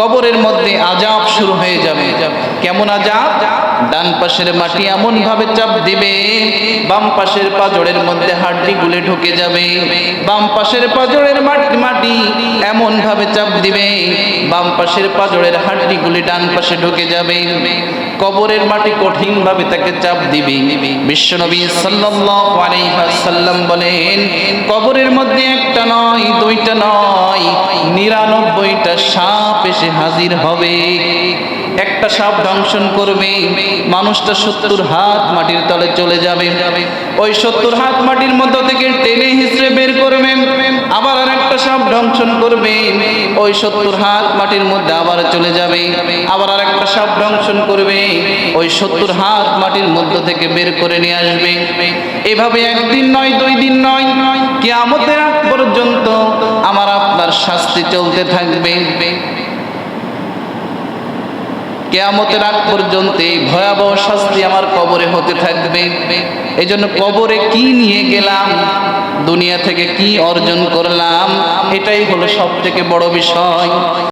কবরের মধ্যে আজাব শুরু হয়ে যাবে। কেমন আজাব? ডান পাশের মাটি এমন ভাবে চাপ দিবে, বাম পাশের পাজরের মধ্যে হাড্ডি গুলে ঢুকে যাবে, বাম পাশের পাজরের মাটি মাটি এমন ভাবে চাপ দিবে বাম পাশের পাজরের হাড্ডি গুলি ডান পাশে ঢুকে যাবে। কবরের মাটি কঠিন ভাবে তাকে চাপ দিবে। বিশ্বনবী ওয়াসাল্লাম বলেন, কবরের মধ্যে একটা নয়, দুইটা নয়, নিরানব্বইটা সাপ এসে হাজির হবে। একটা সাপ দংশন করবে, মানুষটা সত্তর হাত মাটির তলে চলে যাবে। ওই সত্তর হাত মাটির মধ্য থেকে টেনে করবে সাপ দংশন করবে। ওই সত্তর হাত মাটির মধ্যে আবার চলে যাবে। আবার আর একটা সাপ দংশন করবে। ওই সত্তর হাত মাটির মধ্য থেকে বের করে নিয়ে আসবে। এভাবে একদিন নয়, দুই দিন নয়, কেয়ামতের আগ পর্যন্ত আমার আপনার শাস্তি চলতে থাকবে। কেয়ামতের আগ পর্যন্ত এই ভয়াবহ শাস্তি আমার কবরে হতে থাকবে। এই জন্য কবরে কি নিয়ে গেলাম? দুনিয়া থেকে কি অর্জন করলাম এটাই হলো সব থেকে বড় বিষয়।